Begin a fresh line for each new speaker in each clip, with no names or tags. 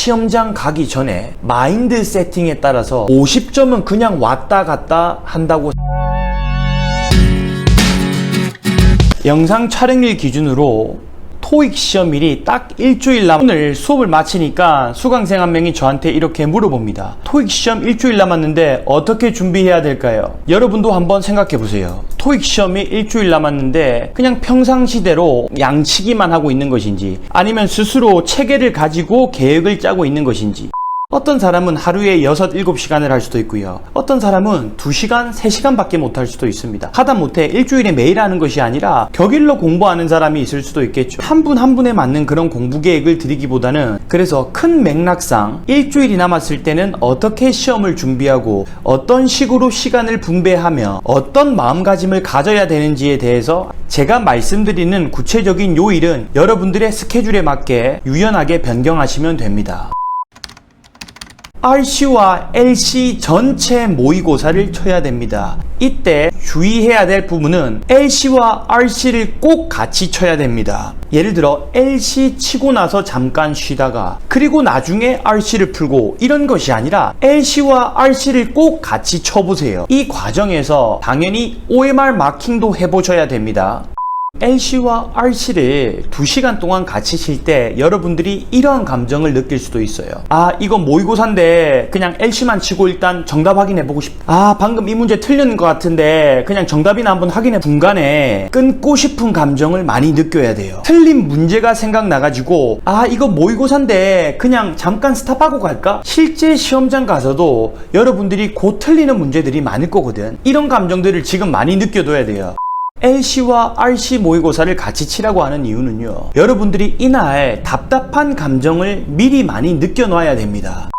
시험장 가기 전에 마인드 세팅에 따라서 50점은 그냥 왔다 갔다 한다고 영상 촬영일 기준으로 토익 시험일이 딱 일주일 남 오늘 수업을 마치니까 수강생 한 명이 저한테 이렇게 물어봅니다. 토익 시험 일주일 남았는데 어떻게 준비해야 될까요? 여러분도 한번 생각해 보세요. 토익 시험이 일주일 남았는데 그냥 평상시대로 양치기만 하고 있는 것인지 아니면 스스로 체계를 가지고 계획을 짜고 있는 것인지 어떤 사람은 하루에 6, 7시간을 할 수도 있고요. 어떤 사람은 2시간, 3시간밖에 못 할 수도 있습니다. 하다 못해 일주일에 매일 하는 것이 아니라 격일로 공부하는 사람이 있을 수도 있겠죠. 한분한 분에 맞는 그런 공부 계획을 드리기보다는 그래서 큰 맥락상 일주일이 남았을 때는 어떻게 시험을 준비하고 어떤 식으로 시간을 분배하며 어떤 마음가짐을 가져야 되는지에 대해서 제가 말씀드리는 구체적인 요일은 여러분들의 스케줄에 맞게 유연하게 변경하시면 됩니다. RC와 LC 전체 모의고사를 쳐야 됩니다. 이때 주의해야 될 부분은 LC와 RC를 꼭 같이 쳐야 됩니다. 예를 들어 LC 치고 나서 잠깐 쉬다가 그리고 나중에 RC를 풀고 이런 것이 아니라 LC와 RC를 꼭 같이 쳐보세요. 이 과정에서 당연히 OMR 마킹도 해보셔야 됩니다. LC와 RC를 2시간 동안 같이 칠 때 여러분들이 이러한 감정을 느낄 수도 있어요. 아, 이거 모의고사인데 그냥 LC만 치고 일단 정답 확인해 보고 싶다. 아, 방금 이 문제 틀렸는 것 같은데 그냥 정답이나 한번 확인해 중간에 끊고 싶은 감정을 많이 느껴야 돼요. 틀린 문제가 생각나가지고 아, 이거 모의고사인데 그냥 잠깐 스탑하고 갈까? 실제 시험장 가서도 여러분들이 곧 틀리는 문제들이 많을 거거든. 이런 감정들을 지금 많이 느껴둬야 돼요. LC와 RC 모의고사를 같이 치라고 하는 이유는요. 여러분들이 이날 답답한 감정을 미리 많이 느껴놔야 됩니다.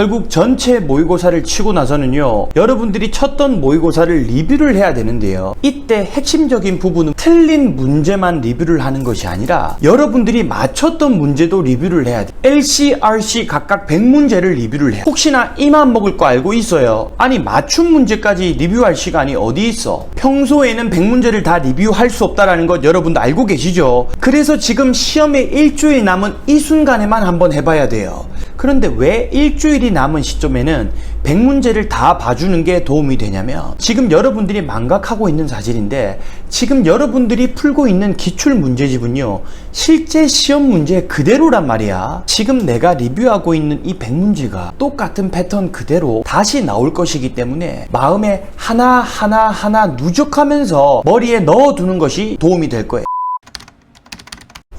결국 전체 모의고사를 치고 나서는요, 여러분들이 쳤던 모의고사를 리뷰를 해야 되는데요. 이때 핵심적인 부분은 틀린 문제만 리뷰를 하는 것이 아니라 여러분들이 맞췄던 문제도 리뷰를 해야 돼. LC, RC 각각 100문제를 리뷰를 해. 혹시나 이만 먹을 거 알고 있어요? 아니, 맞춤 문제까지 리뷰할 시간이 어디 있어? 평소에는 100문제를 다 리뷰할 수 없다라는 것 여러분도 알고 계시죠? 그래서 지금 시험에 일주일 남은 이 순간에만 한번 해봐야 돼요. 그런데 왜 일주일이 남은 시점에는 100문제를 다 봐주는 게 도움이 되냐면 지금 여러분들이 망각하고 있는 사실인데 지금 여러분들이 풀고 있는 기출 문제집은요 실제 시험 문제 그대로란 말이야. 지금 내가 리뷰하고 있는 이 100문제가 똑같은 패턴 그대로 다시 나올 것이기 때문에 마음에 하나하나 하나 누적하면서 머리에 넣어두는 것이 도움이 될 거예요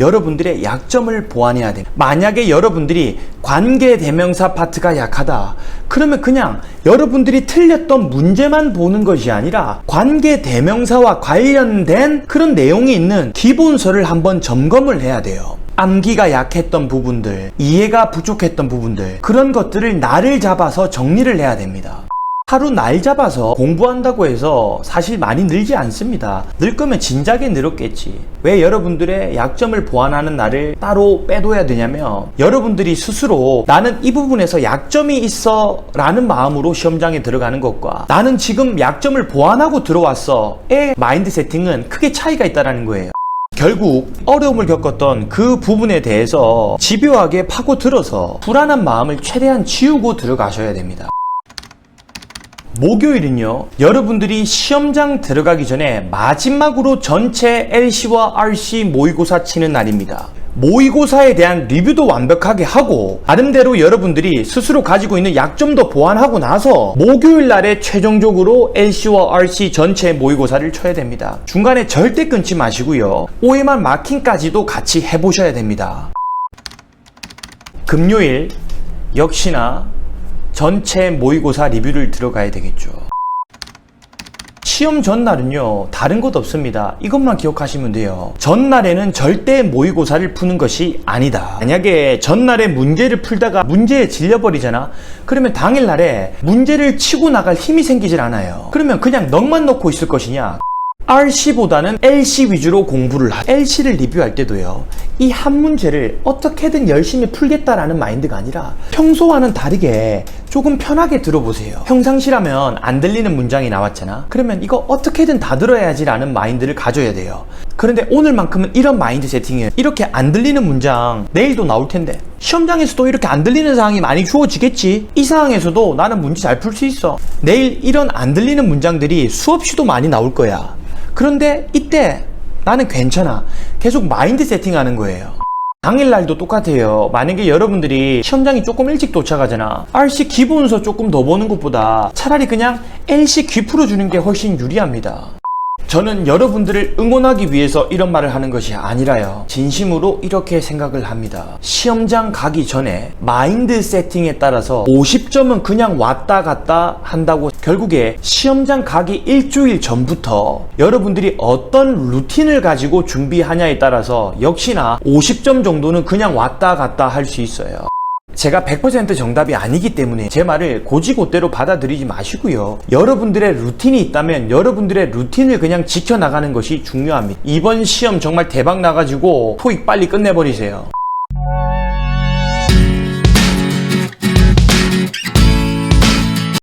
여러분들의 약점을 보완해야 돼요. 만약에 여러분들이 관계 대명사 파트가 약하다. 그러면 그냥 여러분들이 틀렸던 문제만 보는 것이 아니라 관계 대명사와 관련된 그런 내용이 있는 기본서를 한번 점검을 해야 돼요. 암기가 약했던 부분들, 이해가 부족했던 부분들, 그런 것들을 날을 잡아서 정리를 해야 됩니다. 하루 날 잡아서 공부한다고 해서 사실 많이 늘지 않습니다. 늘 거면 진작에 늘었겠지. 왜 여러분들의 약점을 보완하는 날을 따로 빼둬야 되냐면 여러분들이 스스로 나는 이 부분에서 약점이 있어 라는 마음으로 시험장에 들어가는 것과 나는 지금 약점을 보완하고 들어왔어 의 마인드 세팅은 크게 차이가 있다는 거예요. 결국 어려움을 겪었던 그 부분에 대해서 집요하게 파고들어서 불안한 마음을 최대한 지우고 들어가셔야 됩니다. 목요일은요, 여러분들이 시험장 들어가기 전에 마지막으로 전체 LC와 RC 모의고사 치는 날입니다. 모의고사에 대한 리뷰도 완벽하게 하고 나름대로 여러분들이 스스로 가지고 있는 약점도 보완하고 나서 목요일 날에 최종적으로 LC와 RC 전체 모의고사를 쳐야 됩니다. 중간에 절대 끊지 마시고요. OMR 마킹까지도 같이 해보셔야 됩니다. 금요일 역시나 전체 모의고사 리뷰를 들어가야 되겠죠. 시험 전날은요, 다른 것 없습니다. 이것만 기억하시면 돼요. 전날에는 절대 모의고사를 푸는 것이 아니다. 만약에 전날에 문제를 풀다가 문제에 질려버리잖아? 그러면 당일날에 문제를 치고 나갈 힘이 생기질 않아요. 그러면 그냥 넋만 놓고 있을 것이냐? RC보다는 LC 위주로 공부를 하. LC를 리뷰할 때도요. 이 한 문제를 어떻게든 열심히 풀겠다라는 마인드가 아니라 평소와는 다르게 조금 편하게 들어보세요. 평상시라면 안 들리는 문장이 나왔잖아. 그러면 이거 어떻게든 다 들어야지라는 마인드를 가져야 돼요. 그런데 오늘만큼은 이런 마인드 세팅이에요. 이렇게 안 들리는 문장 내일도 나올 텐데 시험장에서도 이렇게 안 들리는 상황이 많이 주어지겠지. 이 상황에서도 나는 문제 잘 풀 수 있어. 내일 이런 안 들리는 문장들이 수없이도 많이 나올 거야. 그런데 이때 나는 괜찮아. 계속 마인드 세팅하는 거예요. 당일날도 똑같아요. 만약에 여러분들이 시험장이 조금 일찍 도착하잖아. RC 기본서 조금 더 보는 것보다 차라리 그냥 LC 귀 풀어주는 게 훨씬 유리합니다. 저는 여러분들을 응원하기 위해서 이런 말을 하는 것이 아니라요. 진심으로 이렇게 생각을 합니다. 시험장 가기 전에 마인드 세팅에 따라서 50점은 그냥 왔다 갔다 한다고 결국에 시험장 가기 일주일 전부터 여러분들이 어떤 루틴을 가지고 준비하냐에 따라서 역시나 50점 정도는 그냥 왔다 갔다 할 수 있어요. 제가 100% 정답이 아니기 때문에 제 말을 고지고대로 받아들이지 마시고요. 여러분들의 루틴이 있다면 여러분들의 루틴을 그냥 지켜나가는 것이 중요합니다. 이번 시험 정말 대박 나가지고 토익 빨리 끝내버리세요.